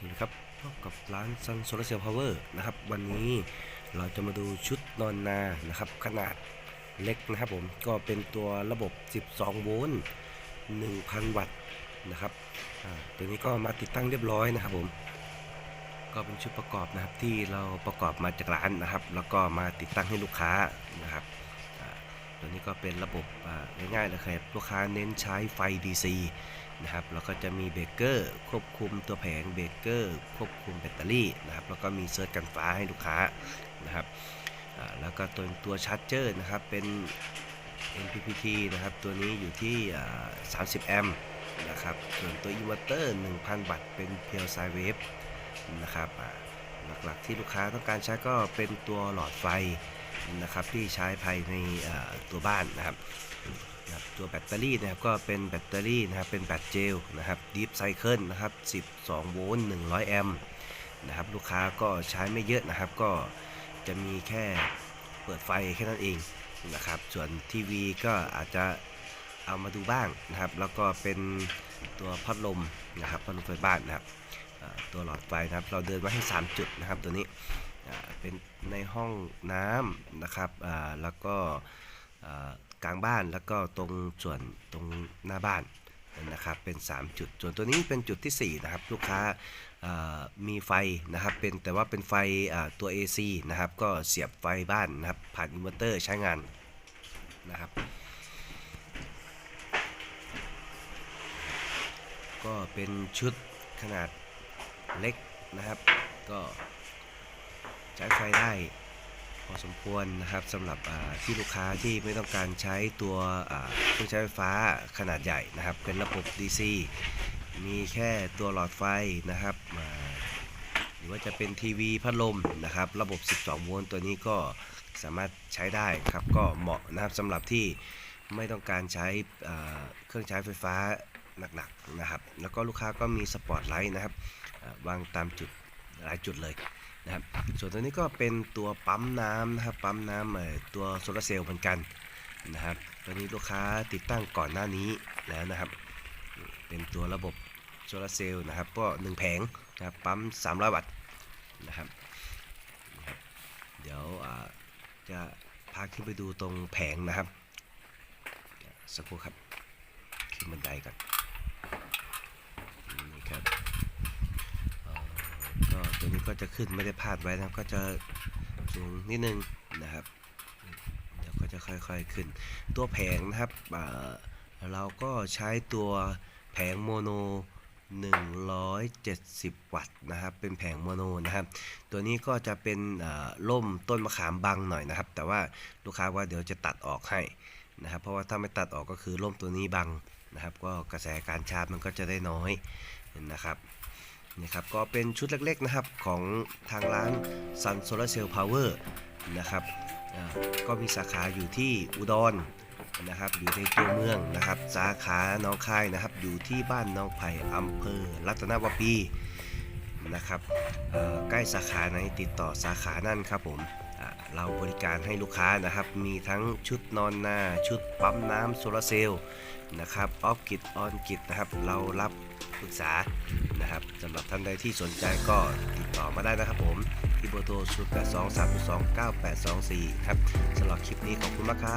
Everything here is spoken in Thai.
สวัสดีครับพบกับร้านซันโซลาเซลล์พาวเวอร์นะครับ วันนี้เราจะมาดูชุดนอนนานะครับ ขนาดเล็กนะครับผมก็เป็นตัวระบบ 12 โวลต์ 1,000 วัตต์นะครับตัวนี้ก็มาติดตั้งเรียบร้อยนะครับผม ก็เป็นชุดประกอบนะครับที่เราประกอบมาจากร้านนะครับ แล้วก็มาติดตั้งให้ลูกค้านะครับ ก็เป็นระบบง่ายๆเลยครับลูกค้าเน้นใช้ไฟ DC นะครับแล้วก็จะมีเบรกเกอร์ควบคุมตัวแผงเบรกเกอร์ควบคุมแบตเตอรี่นะครับแล้วก็มีเซิร์ชกันฟ้าให้ลูกค้านะครับแล้วก็ตัวตัวชาร์จเจอร์นะครับเป็น MPPT นะครับตัวนี้อยู่ที่ 30 แอมป์นะครับส่วนตัวอินเวอร์เตอร์ 1,000 วัตต์เป็นเพียวไซเวฟนะครับหลักๆที่ลูกค้าต้องการใช้ก็เป็นตัวหลอดไฟนะครับที่ใช้ภายในตัวบ้านนะครับตัวแบตเตอรี่นะครับก็เป็นแบตเตอรี่นะครับเป็นแบตเจลนะครับดีฟไซเคิลนะครับ 12 โวลต์ 100 แอมป์นะครับลูกค้าก็ใช้ไม่เยอะนะครับ ก็จะมีแค่เปิดไฟแค่นั้นเองนะครับส่วนทีวีก็อาจจะเอามาดูบ้างนะครับ แล้วก็เป็นตัวพัดลมนะครับพัดลมไฟบ้านนะครับตัวหลอดไฟนะครับ เราเดินมาให้ 3 จุดนะครับตัวนี้ เป็นในห้องน้ำนะครับแล้วก็กลางบ้านแล้วก็ตรงส่วนตรงหน้าบ้านนะครับเป็น 3 จุด ส่วนตัวนี้เป็นจุดทีสี่ 4 นะครับ ลูกค้ามีไฟนะครับเป็นแต่ว่าเป็นไฟตัว AC นะครับ ก็เสียบไฟบ้านนะครับ ผ่านอินเวอร์เตอร์ใช้งานนะครับ ก็เป็นชุดขนาดเล็กนะครับ ก็ ใช้ไฟได้พอสมควรนะครับสำหรับที่ลูกค้าที่ไม่ต้องการใช้ตัวเครื่องใช้ไฟฟ้าขนาดใหญ่นะครับ เป็นระบบ DC มีแค่ตัวหลอดไฟนะครับหรือว่าจะเป็นทีวีพัดลมนะครับ ระบบ 12 โวลต์ตัวนี้ก็สามารถใช้ได้ครับก็เหมาะนะครับสำหรับที่ไม่ต้องการใช้เครื่องใช้ไฟฟ้าหนักๆนะครับ แล้วก็ลูกค้าก็มีสปอตไลท์นะครับวางตามจุด หลายจุดเลยนะครับ ส่วนตัวนี้ก็เป็นตัวปั๊มน้ำนะครับ ปั๊มน้ำเออตัวโซลาร์เซลล์เหมือนกันนะครับ ตัวนี้ลูกค้าติดตั้งก่อนหน้านี้แล้วนะครับ เป็นตัวระบบโซลาร์เซลล์นะครับ ก็หนึ่งแผงนะครับ ปั๊ม300วัตต์นะครับ เดี๋ยวจะพาขึ้นไปดูตรงแผงนะครับ สักครู่ครับ ขึ้นบันไดก่อนครับเอ่อ ก็จะขึ้นไม่ได้พาดไว้นะครับ ก็จะสูงนิดนึงนะครับเดี๋ยวก็จะค่อยๆขึ้น ตัวแผงนะครับเราก็ใช้ตัวแผงโมโน 170 วัตต์นะครับ เป็นแผงโมโนนะครับ ตัวนี้ก็จะเป็นเอ่อล่มต้นมะขามบังหน่อยนะครับ แต่ว่าลูกค้าว่าเดี๋ยวจะตัดออกให้นะครับ เพราะว่าถ้าไม่ตัดออกก็คือล่มตัวนี้บังนะครับ ก็กระแสการชาร์จมันก็จะได้น้อยนะครับ นะครับก็เป็นชุดเล็กๆนะครับของทางร้าน Sun Solar Cell Power นะครับก็มีสาขาอยู่ที่อุดรนะครับอยู่ในตัวเมืองนะครับสาขาหน้องคายนะครับอยู่ที่บ้านหน้องไผ่อำเภอรัตนวปีนะครับใกล้สาขาไหนติดต่อสาขานั่นครับผม เราบริการให้ลูกค้านะครับ มีทั้งชุดนอนหน้าชุดปั๊มน้ำโซลาร์เซลล์นะครับออฟกิจออนกิจนะครับ เรารับปรึกษานะครับสำหรับท่านใดที่สนใจก็ติดต่อมาได้นะครับผมที่เบอร์โทร 0 8 2 3 2 9 8 2 4 ครับสำหรับคลิปนี้ขอบคุณมากครับ